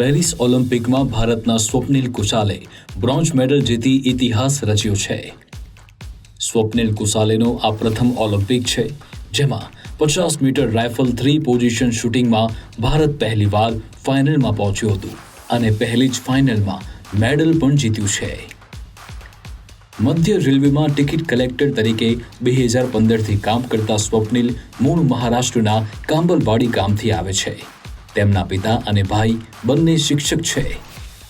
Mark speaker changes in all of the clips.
Speaker 1: Paris ઓલિમ્પિકમાં ભારતના Swapnil કુશાલે bronze medal જીતી ઇતિહાસ રચ્યો છે. સ્વપ્નિલ કુશાલેનો આ પ્રથમ ઓલિમ્પિક છે, જેમાં પચાસ મીટર રાઇફલ થ્રી પોઝિશન શૂટિંગમાં ભારત પહેલીવાર ફાઇનલમાં પહોંચ્યું હતું અને પહેલી જ ફાઇનલમાં મેડલ પણ જીત્યું છે. મધ્ય રેલવેમાં ટિકિટ કલેક્ટર તરીકે બે હજાર પંદરથી કામ કરતા સ્વપ્નિલ મૂળ મહારાષ્ટ્રના કાંબલવાડી ગામથી આવે છે. તેમના પિતા અને ભાઈ બંને શિક્ષક છે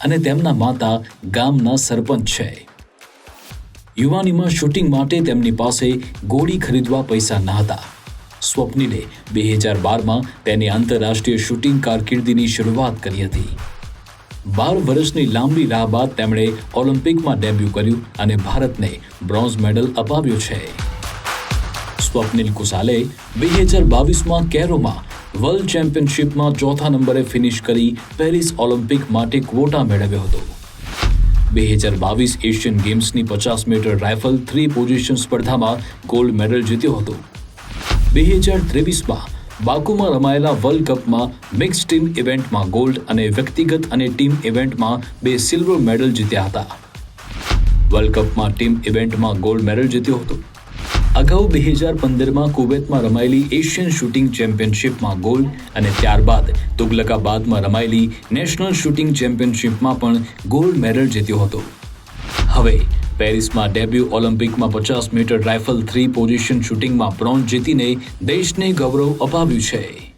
Speaker 1: અને તેમના માતા ગામના સરપંચ છે. યુવાનીમાં શૂટિંગ માટે તેમની પાસે ગોળી ખરીદવા પૈસા ન હતા. સ્વપ્નિલે બે હજાર બારમાં તેની આંતરરાષ્ટ્રીય શૂટિંગ કારકિર્દીની શરૂઆત કરી હતી. બાર વર્ષની લાંબી રાહ બાદ તેમણે ઓલિમ્પિકમાં ડેબ્યુ કર્યું અને ભારતને બ્રોન્ઝ મેડલ અપાવ્યો છે. સ્વપ્નિલ કુસાલે બે હજાર બાવીસમાં કેરોમાં વર્લ્ડ ચેમ્પિયનશિપમાં ચોથા નંબરે ફિનિશ કરી પેરિસ ઓલિમ્પિક માટે ક્વોટા મેળવ્યો હતો. બે હજાર બાવીસ એશિયન ગેમ્સની પચાસ મીટર રાઇફલ થ્રી પોઝિશન સ્પર્ધામાં ગોલ્ડ મેડલ જીત્યો હતો. બે હજાર ત્રેવીસમાં બાકુમાં રમાયેલા વર્લ્ડ કપમાં મિક્સ ટીમ ઇવેન્ટમાં ગોલ્ડ અને વ્યક્તિગત અને ટીમ ઇવેન્ટમાં બે સિલ્વર મેડલ જીત્યા હતા. વર્લ્ડ કપમાં ટીમ ઇવેન્ટમાં ગોલ્ડ મેડલ જીત્યો હતો. અગાઉ બે હજાર પંદરમાં કુવૈતમાં રમાયેલી એશિયન શૂટિંગ ચેમ્પિયનશિપમાં ગોલ્ડ અને ત્યારબાદ તુગલકાબાદમાં રમાયેલી નેશનલ શૂટિંગ ચેમ્પિયનશિપમાં પણ ગોલ્ડ મેડલ જીત્યો હતો. હવે પેરિસમાં ડેબ્યુ ઓલિમ્પિકમાં પચાસ મીટર રાઇફલ થ્રી પોઝિશન શૂટિંગમાં બ્રોન્ઝ જીતીને દેશને ગૌરવ અપાવ્યું છે.